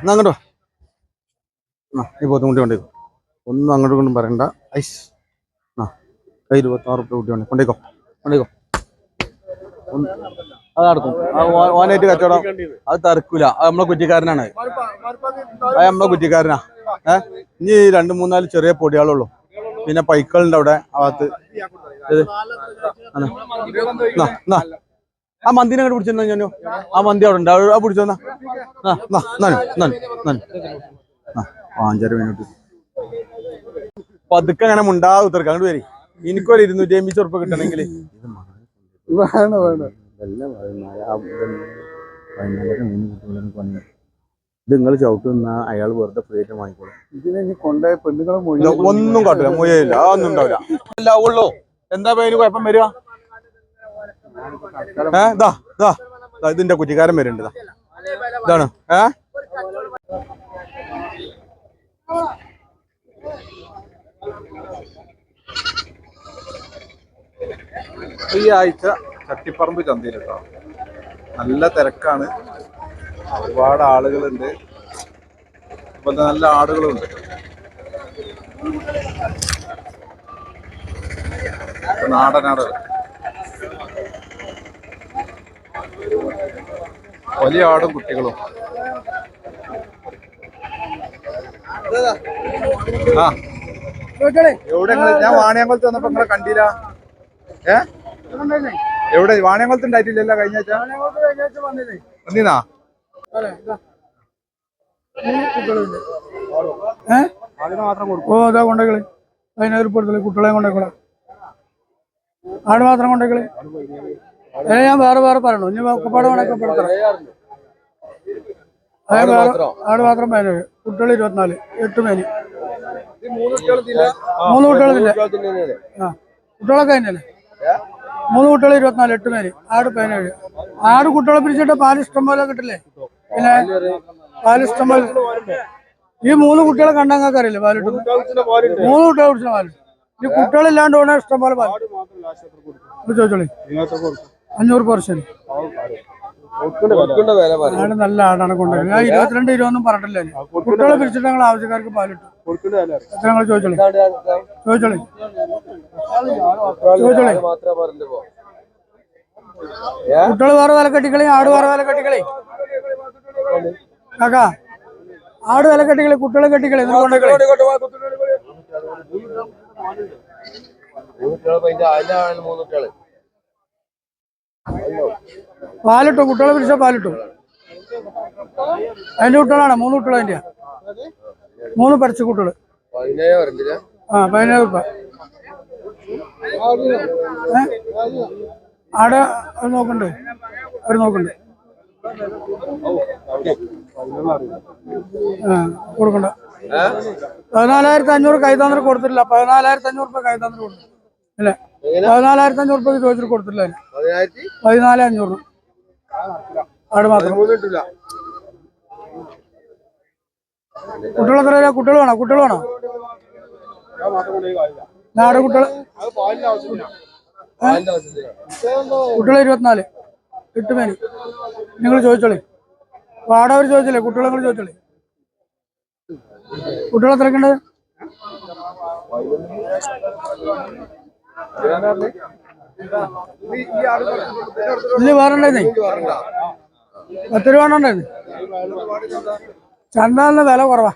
എന്നാ അങ്ങോട്ടോ ആ ഈ പോത്തും കൂട്ടി കൊണ്ടേക്കോ. ഒന്നും അങ്ങോട്ട് കൊണ്ടും പറയണ്ട. ഐസ്. ആ കയ്യിൽ ഇരുപത്താറ് റുപ്യ കൂട്ടി കൊണ്ട് കൊണ്ടേക്കോ. കൊണ്ടേക്കോ. അത് നടക്കും ഓനായിട്ട് കച്ചവടം അത് തറക്കൂല അത് നമ്മളെ കുറ്റിക്കാരനാണ്. അത് നമ്മളെ കുറ്റിക്കാരനാ. ഏ? ഇനി രണ്ട് മൂന്നാൽ ചെറിയ പൊടിയാളുള്ളൂ. പിന്നെ പൈക്കളുണ്ട് അവിടെ നാ. ആ മന്തിനെ അങ്ങോട്ട് പിടിച്ചോ ഞാനോ? ആ മന്തി അവിടെ ഉണ്ട്. ആ പിടിച്ചോന്നാ പാഞ്ചര മിനിറ്റ് പതുക്കെ അങ്ങനെ മുണ്ടാവും ഉത്തരക്ക് അങ്ങോട്ട് വരി. എനിക്കൊരു ഇരുന്നൂറ്റി അമ്പത് ഉറുപ്പ് കിട്ടണമെങ്കിൽ വേണം വേണം. ഇത് നിങ്ങൾ ചവിട്ട് നിന്നാ അയാൾ വെറുതെ ഫ്രീ ആയിട്ട് വാങ്ങിക്കോളും. ഇതിനെ ഇനി കൊണ്ടുപോയ പെണ്ണുങ്ങളെ ഒന്നും കാട്ടില്ല മുയയില്ല അതൊന്നും ഉണ്ടാവില്ല അല്ല ഉള്ളൂ എന്താ പേര് കുഴപ്പം വരിക? ഏ ഇതാ ഇതാ ദാ ഇതിന്റെ കുറ്റിക്കാരൻ വരുന്നുണ്ട് ഇതാ ഇതാണ്? ഏ? ഈ ആഴ്ച ചട്ടിപ്പറമ്പ് ചന്തയിൽ കേട്ടോ. നല്ല തിരക്കാണ്. ഒരുപാട് ആളുകളുണ്ട്. ഇപ്പൊ നല്ല ആടുകളുണ്ട്. നാടനാടുകൾ വലിയ ആടും കുട്ടികളും. ഞാൻ വാണിയംകുളത്ത് വന്നപ്പോ നിങ്ങളെ കണ്ടില്ല. ഏ? എവിടെ? വാണിയംകുളത്ത് ഉണ്ടായിട്ടില്ലല്ലോ കഴിഞ്ഞ ആഴ്ച? വന്നീനാ ഓ അതാ കൊണ്ടേക്കളി പതിനായിരം ഉറുപ്പ് എടുത്തല്ലേ കുട്ടികളെ കൊണ്ടേക്കളെ ആട് മാത്രം കൊണ്ടേക്കളി ഏ ഞാൻ വേറെ വേറെ പറയണു. ഇനി ഒക്കെപ്പാട് വേണമെങ്കിൽ വേറെ ആട് മാത്രം പതിനേഴ് കുട്ടികൾ ഇരുപത്തിനാല് എട്ട് മേനി മൂന്ന് കുട്ടികളില്ല ആ കുട്ടികളൊക്കെ തന്നെയല്ലേ മൂന്ന് കുട്ടികൾ ഇരുപത്തിനാല് എട്ട് മേനി ആട് പതിനേഴ് ആട് കുട്ടികളെ പിരിച്ചിട്ട് പാൽ ഇഷ്ടം പോലെ കിട്ടില്ലേ? പിന്നെ പാൽ ഇഷ്ടം പോലെ. ഈ മൂന്ന് കുട്ടികളെ കണ്ടാൽ നിങ്ങൾക്ക് അറിയില്ലേ പാലിട്ട് മൂന്ന് കുട്ടികളെ കുടിച്ച പാൽ ഈ കുട്ടികളില്ലാണ്ട് വേണേ ഇഷ്ടം പോലെ ഇത് ചോദിച്ചോളി. അഞ്ഞൂറ് പോർഷൻ ആട് നല്ല ആടാണ് കൊണ്ടുവരുന്നത്. ഞാൻ ഇരുപത്തിരണ്ട് ഇരുപതൊന്നും പറഞ്ഞിട്ടില്ല. കുട്ടികളെ പിരിച്ചിട്ട് ഞങ്ങൾ ആവശ്യക്കാർക്ക് പാലിട്ടു എത്ര ഞങ്ങൾ ചോദിച്ചോളി? ചോദിച്ചോളി. ചോദിച്ചോളി. കുട്ടികൾ വേറെ വില കെട്ടിക്കളി ആട് വേറെ വില കെട്ടിക്കളി. കാക്കാ ആട് വില കെട്ടിക്കളി കുട്ടികളെ കെട്ടിക്കളി കൊണ്ടുക്കളി പാലിട്ടു കുട്ടികളെ പിടിച്ച പാലിട്ടു. അതിന്റെ കുട്ടികളാണ്? മൂന്ന് കുട്ടികൾ അതിന്റെ. മൂന്ന് പരച്ച കുട്ടികൾ ആ പതിനേഴ് രൂപ? ആടെ അത് നോക്കണ്ട്. അവർ നോക്കണ്ട്. ആ കൊടുക്കണ്ട. പതിനാലായിരത്തി അഞ്ഞൂറ് കൈതാന്നിട്ട് കൊടുത്തിട്ടില്ല. പതിനാലായിരത്തി അഞ്ഞൂറ് രൂപ കൈതാന്നിട്ട് കൊടുത്തു. അല്ലേ? പതിനാലായിരത്തി അഞ്ഞൂറ് രൂപ ചോദിച്ചിട്ട് കൊടുത്തില്ല. പതിനാല് അഞ്ഞൂറ് ആട് മാത്രം. കുട്ടികൾ എത്ര കുട്ടികൾ വേണോ? കുട്ടികൾ വേണോ? നാട് കുട്ടികൾ കുട്ടികൾ ഇരുപത്തിനാല്. കിട്ടുമേനി മേനി നിങ്ങൾ ചോദിച്ചോളി. വാടവർ ചോദിച്ചില്ലേ കുട്ടികൾ നിങ്ങൾ ചോദിച്ചോളി. കുട്ടികൾ എത്രക്കുണ്ട് ഇല്ല പത്ത് രൂപ ഉണ്ടായിരുന്നു ചന്താലിന് വില കുറവാ.